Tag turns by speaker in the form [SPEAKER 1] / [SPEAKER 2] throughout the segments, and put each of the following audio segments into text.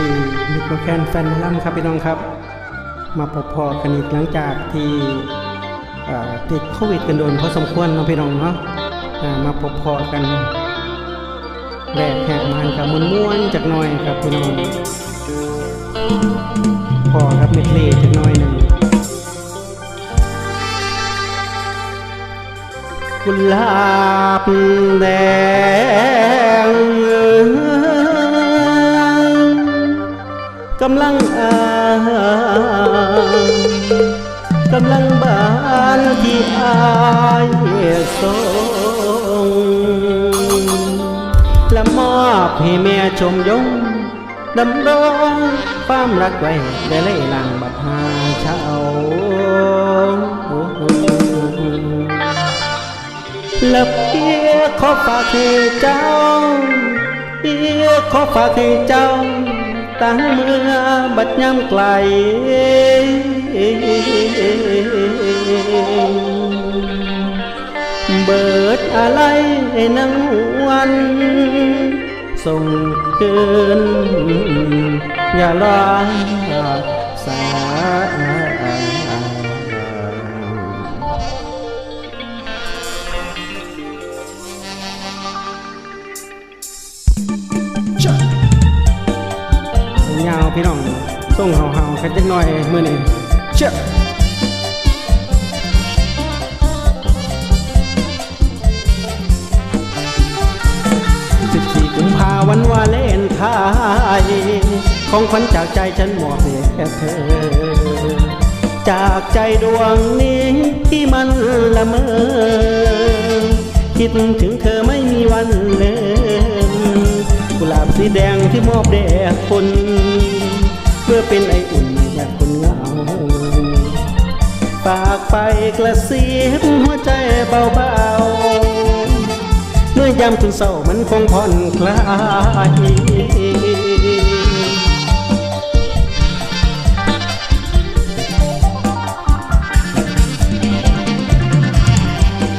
[SPEAKER 1] ดีมิตรแคนแฟนมอลำครับพี่น้องครับ มาพบพอกันอีกหลังจากที่ติดโควิดกันโดนพอสมควรเนาะพี่น้องเนาะมาพบพอกันแรกแหกมันกับมุนม้วนๆจากหน่อยครับพี่น้องพอครับเม็ดเล่จากหน่อยหนึ่งกุหลาบแดง กำลังอากำลังบานที่อายสงและมอบให้แม่ชมยงดำรงความรักไว้ได้เลยลังบัดหาเช้าและเพียขอฝากให้เจ้าเพียขอฝากให้เจ้า ตั้งเมื่อบัดย้ำไกลเบิดอะไรนังวันส่งคืนอย่ารอสา ยาวพี่น้องส่งเห่าเห่าๆกันจักหน่อยมือนี้เชื่อสิบสี่กุมภาวันวาเลนไทน์ของขวัญจากใจฉันมอบให้แค่เธอ จากใจดวงนี้ที่มันละเมอ คิดถึงเธอไม่มีวันลืมกุหลาบ สีแดงที่มอบแด่คนเพื่อเป็นไออุ่นอยากคนเหงา ปากไปกระซิบหัวใจเบาๆเมื่อยามคุณเศร้ามันคงผ่อนคลาย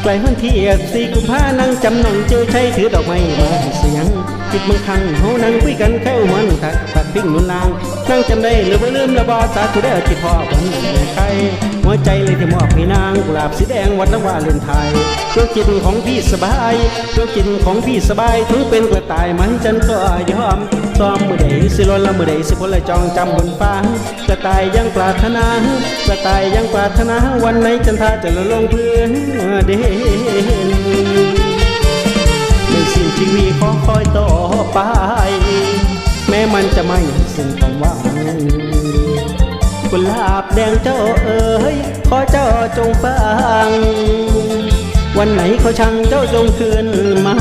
[SPEAKER 1] ไกลวันที่สี่กุมภานั่งจำนองเจอใช้ถือดอกไม้มาให้เสียงคิดบางครั้งเฮานั่งคุยกันแค่หัวนทักตักพิ้งนุนลางนั่งจำได้หรือว่าลืมระบอสาธุเด้อที่พ่อวันใครหัวใจเลยที่มอบให้นางกุหลาบสีแดงวัดละว่าเลือนไทยดวงจิตของพี่สบายดวงจิตของพี่สบายถึงเป็นกระต่ายมันจันก็ยอมซ้อมมือใดสิลนละมือใดสิพลละจองจำบนฟ้ากระต่ายยังปรารถนากระต่ายยังปรารถนาวันไหนจันทาจะละลงเพื้นเด่นสิ่งชีวิตขอคอยต่อไป แม้มันจะไม่สิ้นความหวังกุหลาบแดงเจ้าเอ๋ยขอเจ้าจงฟัง วันไหนเขาช่างเจ้าจงคืนมา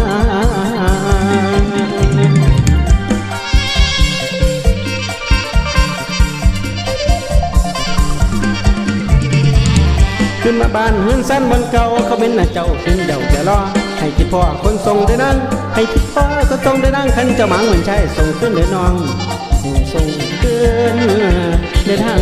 [SPEAKER 1] ขึ้นมาบ้านเฮือนสั้นบนเก่าเขาเป็นหน้าเจ้าขึ้นเดาจะรอให้คิดพ่อคนทรงได้นั่งให้คิดพ่อก็ทรงได้นั่งขันเจะหมังเหมือนใช้ทรงขึ้นเดินนองทรงขึ้นเดินทาง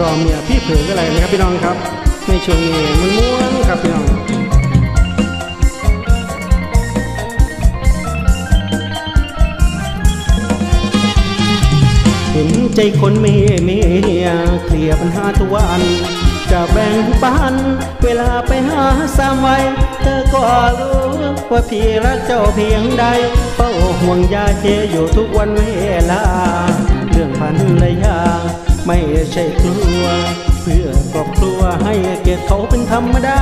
[SPEAKER 1] รอเมียพี่เผือกอะไรนะครับพี่น้องครับในช่วงนี้มันม้วนครับพี่น้องเห็นใจคนเมียเมียเคลียร์ปัญหาทุกวันจะแบ่งปันเวลาไปหาสามวัยเธอก็รู้ว่าพี่รักเจ้าเพียงใดเฝ้าห่วงใยเจอยู่ทุกวันเวลา เรื่องพันระยาไม่ใช่กลัว เพื่อครอบครัวให้เกียรติเขาเป็นธรรมดา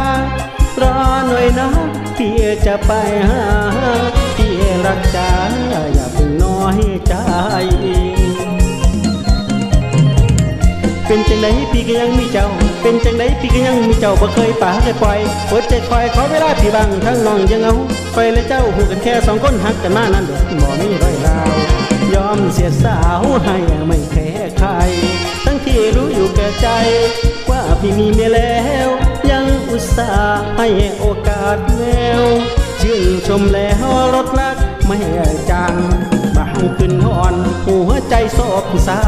[SPEAKER 1] รอหน่อยนะพี่จะไปหาพี่รักจ้าอย่าเพิ่งน้อยใจเป็นจังไดพี่ก็ยังมีเจ้า เป็นจังไดพี่ก็ยังมีเจ้าบ่เคยป่าเคยปล่อยปวดใจคอยขอเวลาพี่บังทั้งน้องยังเอาไปและเจ้าหูกันแค่สองคนหักกันมานั่นเด็กบ่มีร้อยราวยอมเสียสาวให้ไม่แพ้ใคร ทั้งที่รู้ แก่ใจ ว่าพี่มีเมียแล้ว ยังอุตส่าห์ให้โอกาสแล้วชชื่นชมแล้วรถรักไม่จางบางคืนนอนหัวใจโศกเศร้า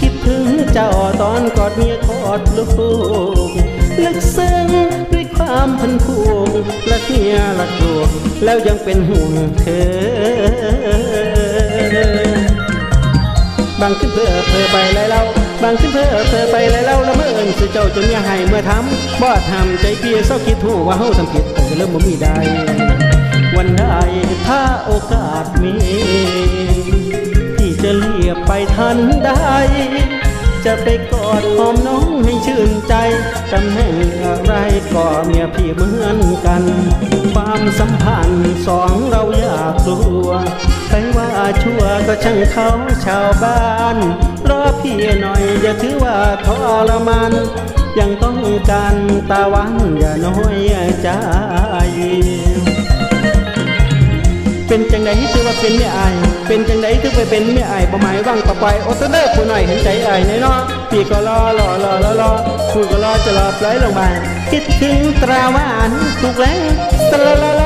[SPEAKER 1] คิดถึงเจ้าตอนกอดเมียกอดลูกลึกซึ้งด้วยความพันผูกรักเมียรักลูกแล้วยังเป็นห่วงเธอ บางขึ้นเพื่อเพื่อไปไล่เล่าบางขึ้นเพื่อเพื่อไปไล่เล่าแล้วเมื่อเอิญสื่อเจ้าจนอย่าให้เมื่อทำบ่ทำใจเพียเศร้าคิดถูว่าเฮาทำผิดแต่เริ่มบ่มีได้ วันใดถ้าโอกาสมี ที่จะเลียบไปทันได้ จะไปกอดหอมน้องให้ชื่นใจตำแหน่งอะไรก็เมียพี่เหมือนกัน ความสัมพันธ์สองเราอยากกลัวใคร ชั่วก็ช่างเขาชาวบ้านรอพี่หน่อยอย่าถือว่าทรมานยังต้องการตาหวันอย่าน้อยใจเป็นจังไดถือว่าเป็นเมียอาย เป็นจังไดถือไปเป็นเมียอายบ่หมายว่างต่อไปโอตเดอร์ผู้หน่อยเห็นใจอายแน่นอนพี่ก็รอรอรอรอรอผู้ก็รอจะรอไหลลงมาคิดถึงตราหวานถูกแล้วตะละละละ